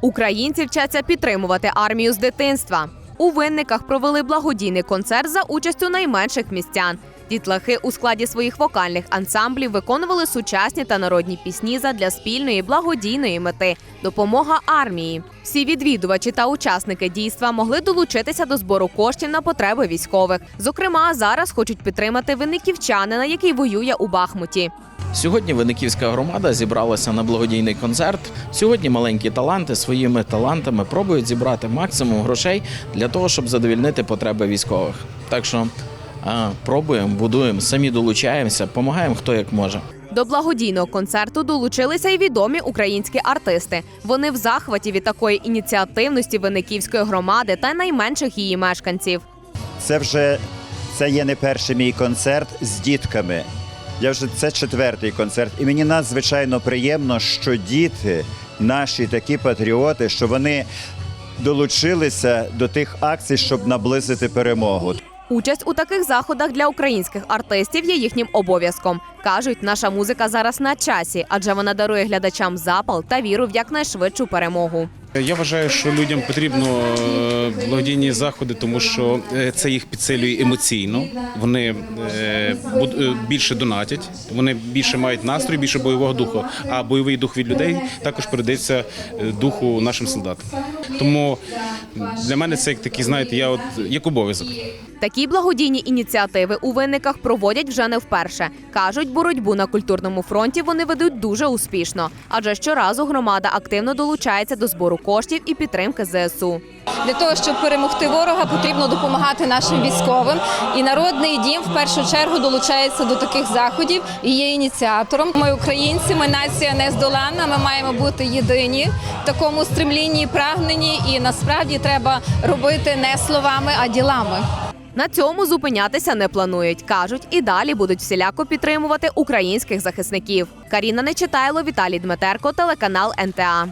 Українці вчаться підтримувати армію з дитинства. У винниках провели благодійний концерт за участю найменших містян. Дітлахи у складі своїх вокальних ансамблів виконували сучасні та народні пісні задля спільної благодійної мети допомога армії. Всі відвідувачі та учасники дійства могли долучитися до збору коштів на потреби військових. Зокрема, зараз хочуть підтримати винниківчанина, який воює у Бахмуті. Сьогодні Винниківська громада зібралася на благодійний концерт. Сьогодні маленькі таланти своїми талантами пробують зібрати максимум грошей для того, щоб задовільнити потреби військових. Так що пробуємо, будуємо, самі долучаємося, допомагаємо хто як може. До благодійного концерту долучилися й відомі українські артисти. Вони в захваті від такої ініціативності винниківської громади та найменших її мешканців. Це вже це є не перший мій концерт з дітками. Я вже це четвертий концерт, і мені надзвичайно приємно, що діти, наші такі патріоти, що вони долучилися до тих акцій, щоб наблизити перемогу. Участь у таких заходах для українських артистів є їхнім обов'язком. кажуть, наша музика зараз на часі, адже вона дарує глядачам запал та віру в якнайшвидшу перемогу. Я вважаю, що людям потрібно е, благодійні заходи, тому що е, це їх підсилює емоційно. Вони е, більше донатять, вони більше мають настрій, більше бойового духу. А бойовий дух від людей також передається духу нашим солдатам. Тому для мене це як такий, знаєте, я от як обов'язок. Такі благодійні ініціативи у винниках проводять вже не вперше. кажуть, боротьбу на культурному фронті вони ведуть дуже успішно, адже щоразу громада активно долучається до коштів і підтримки ЗСУ. Для того, щоб перемогти ворога, потрібно допомагати нашим військовим. І народний дім в першу чергу долучається до таких заходів і є ініціатором. Ми українці, ми нація нездоланна. Ми маємо бути єдині в такому стремлінні і прагненні. І насправді треба робити не словами, а ділами. На цьому зупинятися не планують. кажуть, і далі будуть всіляко підтримувати українських захисників. Каріна Нечитайло, Віталій Дмитерко, телеканал НТА.